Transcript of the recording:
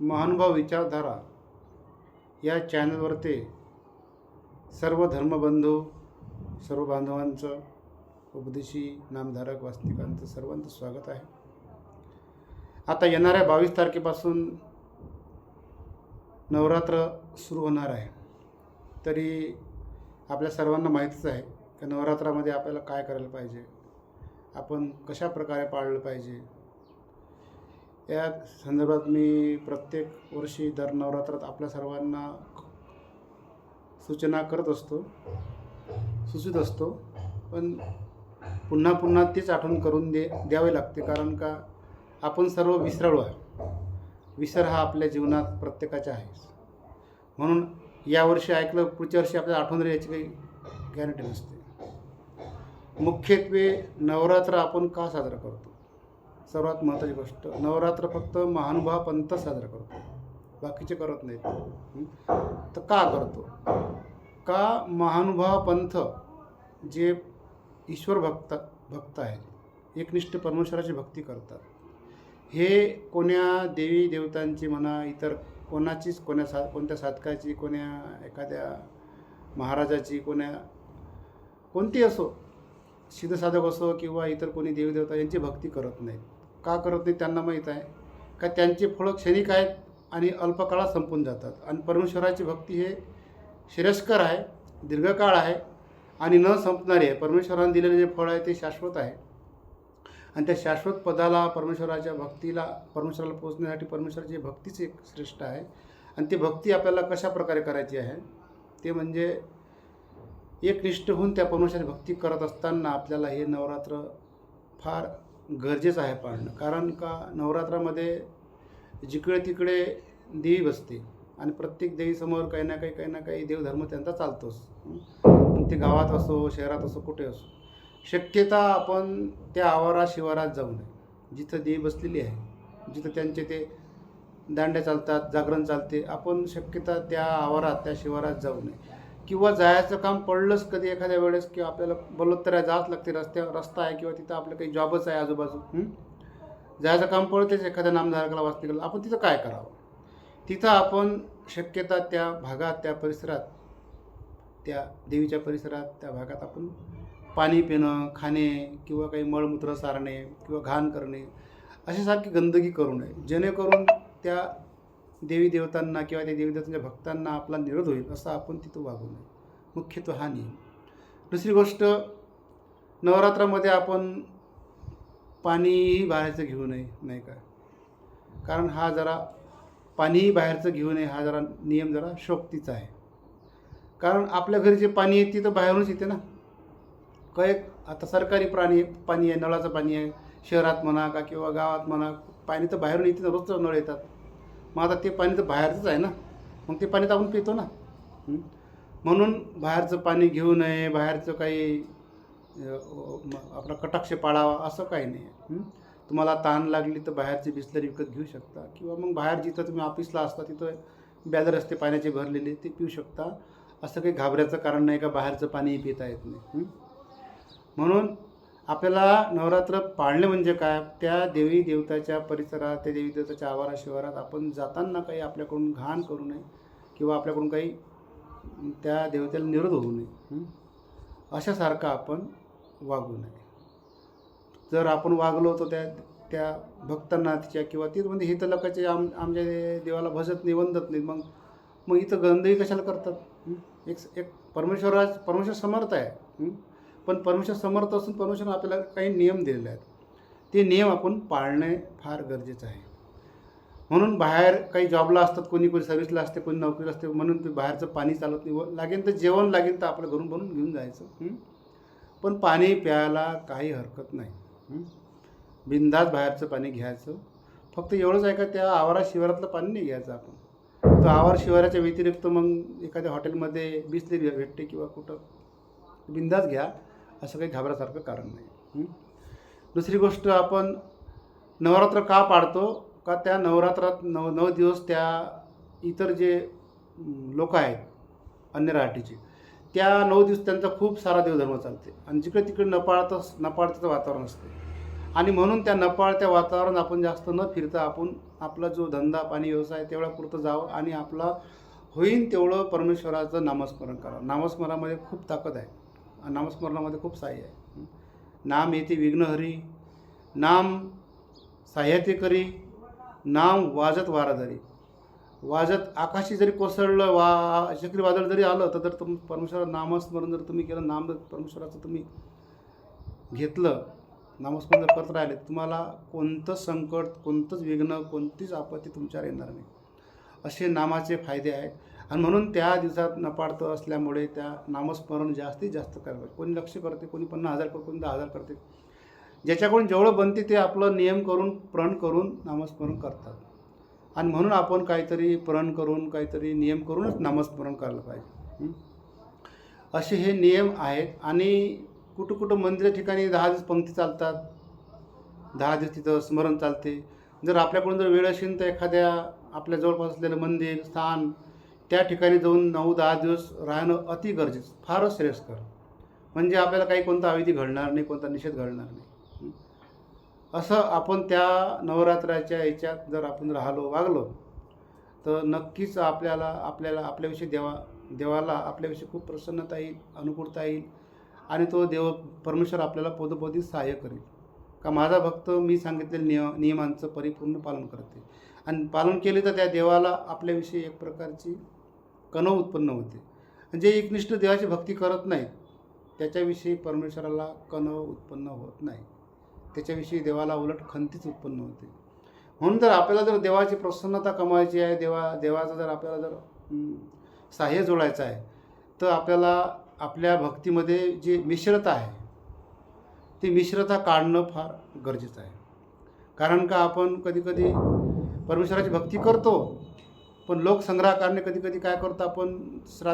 महानुभाव विचारधारा या चॅनलवरती सर्व धर्मबंधू सर्व बांधवांचं उपदेशी नामधारक वास्तविकांचं सर्वांचं स्वागत आहे. आता येणाऱ्या बावीस तारखेपासून नवरात्र सुरू होणार आहे. तरी आपल्या सर्वांना माहितीच आहे की नवरात्रामध्ये आपल्याला काय करायला पाहिजे? आपण कशा प्रकारे पाळलं पाहिजे? या संदर्भात मी प्रत्येक वर्षी दर नवरात्रात आपल्या सर्वांना सूचना करत असतो सुचत असतो. पण पुन्हा पुन्हा तेच आठवण करून दे द्यावे लागते. कारण का आपण सर्व विसराळू आहे. विसर हा आपल्या जीवनात प्रत्येकाचा आहे. म्हणून यावर्षी ऐकलं पुढच्या वर्षी आपल्याला आठवण राहील याची काही गॅरंटी नसते. मुख्यत्वे नवरात्र आपण का साजरा करतो? सर्वात महत्त्वाची गोष्ट नवरात्र फक्त महानुभाव पंत साजरा करतो. बाकीचे करत नाहीत. तर का करतो? का महानुभाव पंथ जे ईश्वर भक्त भक्त आहेत एकनिष्ठ परमेश्वराची भक्ती करतात हे कोण्या देवी देवतांची म्हणा इतर कोणाचीच कोण्या सा कोणत्या साधकाची कोण्या एखाद्या महाराजाची कोण्या कोणती असो सिद्धसाधक असो किंवा इतर कोणी देवदेवता यांची भक्ती करत नाहीत. का करत नाही त्यांना माहीत आहे. का त्यांची फळं क्षणिक आहेत आणि अल्पकाळात संपून जातात. आणि परमेश्वराची भक्ती हे श्रेयस्कर आहे दीर्घकाळ आहे आणि न संपणारी आहे. परमेश्वरानं दिलेले जे फळ आहे ते शाश्वत आहे. आणि त्या शाश्वत पदाला परमेश्वराच्या भक्तीला परमेश्वराला पोचण्यासाठी परमेश्वराची भक्तीच एक श्रेष्ठ आहे. आणि ती भक्ती आपल्याला कशा प्रकारे करायची आहे? ते म्हणजे एकनिष्ठ होऊन त्या परमेश्वराची भक्ती करत असताना आपल्याला हे नवरात्र फार गरजेचं आहे पाळणं. कारण का नवरात्रामध्ये जिकडे तिकडे देवी बसते आणि प्रत्येक देवीसमोर काही ना काही काही ना काही देवधर्म त्यांचा चालतोच. मग ते गावात असो शहरात असो कुठे असो. शक्यता आपण त्या आवारात शिवारात जाऊ नये. जिथं देवी बसलेली आहे जिथं त्यांचे ते दांड्या चालतात जागरण चालते आपण शक्यता त्या आवारात त्या शिवारात जाऊ नये. किंवा जायचं काम पडलंच कधी एखाद्या वेळेस किंवा आपल्याला बलोत्तरा जावंच लागते रस्त्या रस्ता आहे किंवा तिथं आपलं काही जॉबच आहे आजूबाजू जायचं काम पडतेच एखाद्या नामधारकाला वाचनिकाला. आपण तिथं काय करावं? तिथं आपण शक्यता त्या भागात त्या परिसरात त्या देवीच्या परिसरात त्या भागात आपण पाणी पिणं खाणे किंवा काही मळमूत्र सारणे किंवा घाण करणे अशासारखी गंदगी करू नये. जेणेकरून त्या देवी देवतांना किंवा त्या देवी देवतांच्या भक्तांना आपला निरोध होईल असं आपण तिथं वागू नये. मुख्यत्व हा नियम. दुसरी गोष्ट नवरात्रामध्ये आपण पाणीही बाहेरचं घेऊ नये नाही का? कारण हा जरा पाणीही बाहेरचं घेऊ नये हा जरा नियम जरा शोक्तीचा आहे. कारण आपल्या घरी जे पाणी येते तर बाहेरूनच येते ना. काय आता सरकारी प्राणी पाणी आहे नळाचं पाणी आहे शहरात म्हणा का किंवा गावात म्हणा पाणी तर बाहेरून येते ना रोजचं नळ येतात. मग आता ते पाणी तर बाहेरचंच आहे ना. मग ते पाणी तर आपण पितो ना. म्हणून बाहेरचं पाणी घेऊ नये बाहेरचं काही आपला कटाक्ष पाळावा असं काही नाही. तुम्हाला ताण लागली तर बाहेरची बिस्लरी विकत घेऊ शकता. किंवा मग बाहेर जिथं तुम्ही ऑफिसला असता तिथं बॅलर असते पाण्याचे भरलेले ते पिऊ शकता. असं काही घाबरायचं कारण नाही का बाहेरचं पाणी पिता येत नाही. म्हणून आपल्याला नवरात्र पाळणे म्हणजे काय त्या देवी देवताच्या परिसरात त्या देवी देवताच्या आवारा शिवारात आपण जाताना काही आपल्याकडून घाण करू नये किंवा आपल्याकडून काही त्या देवतेला निरोध होऊ नये? अशासारखं आपण वागू नये जर आपण वागलो तर त्या त्या भक्तांना तिच्या किंवा ती म्हणजे हे तर लोकांचे आम आमच्या देवाला भजत नाही वंदत नाही मग मग इथं गंधही कशाला करतात? एक एक परमेश्वराज परमेश्वर समर्थ आहे? पण परमेश्वर समर्थ असून परमेश्वर आपल्याला काही नियम दिलेले आहेत. ते नियम आपण पाळणे फार गरजेचं आहे. म्हणून बाहेर काही जॉबला असतात कोणी कोणी सर्व्हिसला असते कोणी नोकरीला असते म्हणून ते बाहेरचं पाणी चालत नाही. व लागेल तर जेवण लागेल तर आपलं घरून बनवून घेऊन जायचं. पण पाणी प्यायला काही हरकत नाही. बिंदास बाहेरचं पाणी घ्यायचं. फक्त एवढंच आहे का त्या आवारा शिवारातलं पाणी नाही घ्यायचं आपण? तो आवार शिवाराच्या व्यतिरिक्त मग एखाद्या हॉटेलमध्ये बिसलेरी भेटते किंवा कुठं? बिंदास घ्या. असं काही घाबरासारखं कारण नाही. दुसरी गोष्ट आपण नवरात्र का पाळतो का त्या नवरात्रात नऊ नऊ दिवस त्या इतर जे लोक आहेत अन्य राहाटीचे त्या नऊ दिवस त्यांचा खूप सारा देवधर्म चालते. आणि जिकडे तिकडे नपाळतं नपाळतं वातावरण असते. आणि म्हणून त्या नपाळत्या वातावरण आपण जास्त न फिरता आपण आपला जो धंदा पाणी व्यवसाय तेवढ्या पुरतं जावं आणि आपला होईन तेवढं परमेश्वराचं नामस्मरण करावं नामस्मरणामध्ये खूप ताकद आहे. नामस्मरणामध्ये खूप सहाय्य आहे. नाम येते विघ्नहरी नाम साह्याते करी नाम वाजत वाराधरी वाजत आकाशी जरी कोसळलं वा चक्रीवादळ जरी आलं तर जर तुम परमेश्वर नामस्मरण जर तुम्ही केलं नाम परमेश्वराचं तुम्ही घेतलं नामस्मरण जर करत राहिले तुम्हाला कोणतं संकट कोणतंच विघ्न कोणतीच आपत्ती तुमच्यावर येणार नाही. असे नामाचे फायदे आहेत. आणि म्हणून त्या दिवसात नपाडतं असल्यामुळे त्या नामस्मरण जास्तीत जास्त करायला पाहिजे कोणी लक्ष करते कोणी पन्नास हजार करते कोणी दहा हजार करते. ज्याच्याकडून जेवढं बनते ते आपलं नियम करून प्रण करून नामस्मरण करतात. आणि म्हणून आपण काहीतरी प्रण करून काहीतरी नियम करूनच नामस्मरण करायला पाहिजे. असे हे नियम आहेत. आणि कुठं कुठं मंदिर ठिकाणी दहा दिवस पंक्ती चालतात. दहा दिवस तिथं स्मरण चालते. जर आपल्याकडून जर वेळ असेल तर एखाद्या आपल्या जवळपास असलेलं मंदिर स्थान त्या ठिकाणी जाऊन नऊ दहा दिवस राहणं अति गरजेचं फारच श्रेयस्कर. म्हणजे आपल्याला काही कोणता अविधी घडणार नाही कोणता निषेध घडणार नाही. असं आपण त्या नवरात्राच्या याच्यात जर आपण राहिलो वागलो तर नक्कीच आपल्याला आपल्याला आपल्याविषयी देवा देवाला आपल्याविषयी खूप प्रसन्नता येईल अनुकूलता येईल आणि तो देव परमेश्वर आपल्याला पदोपदी सहाय्य करेल. का माझा भक्त मी सांगितलेल्या निय नियमांचं परिपूर्ण पालन करते. आणि पालन केले तर त्या देवाला आपल्याविषयी एक प्रकारची कणव उत्पन्न होते. जे एकनिष्ठ देवाची भक्ती करत नाहीत त्याच्याविषयी परमेश्वराला कणव उत्पन्न होत नाही. त्याच्याविषयी देवाला उलट खंतीच उत्पन्न होते. म्हणून जर आपल्याला जर देवाची प्रसन्नता कमावायची आहे देवा देवाचा जर आपल्याला जर साह्य सहाय्य जोडायचं आहे तर आपल्याला आपल्या भक्तीमध्ये जी मिश्रता आहे ती मिश्रता काढणं फार गरजेचं आहे. कारण का आपण कधीकधी परमेश्वराची भक्ती करतो पण लोकसंग्रहाकारणे कधी कधी काय करतो आपण श्रा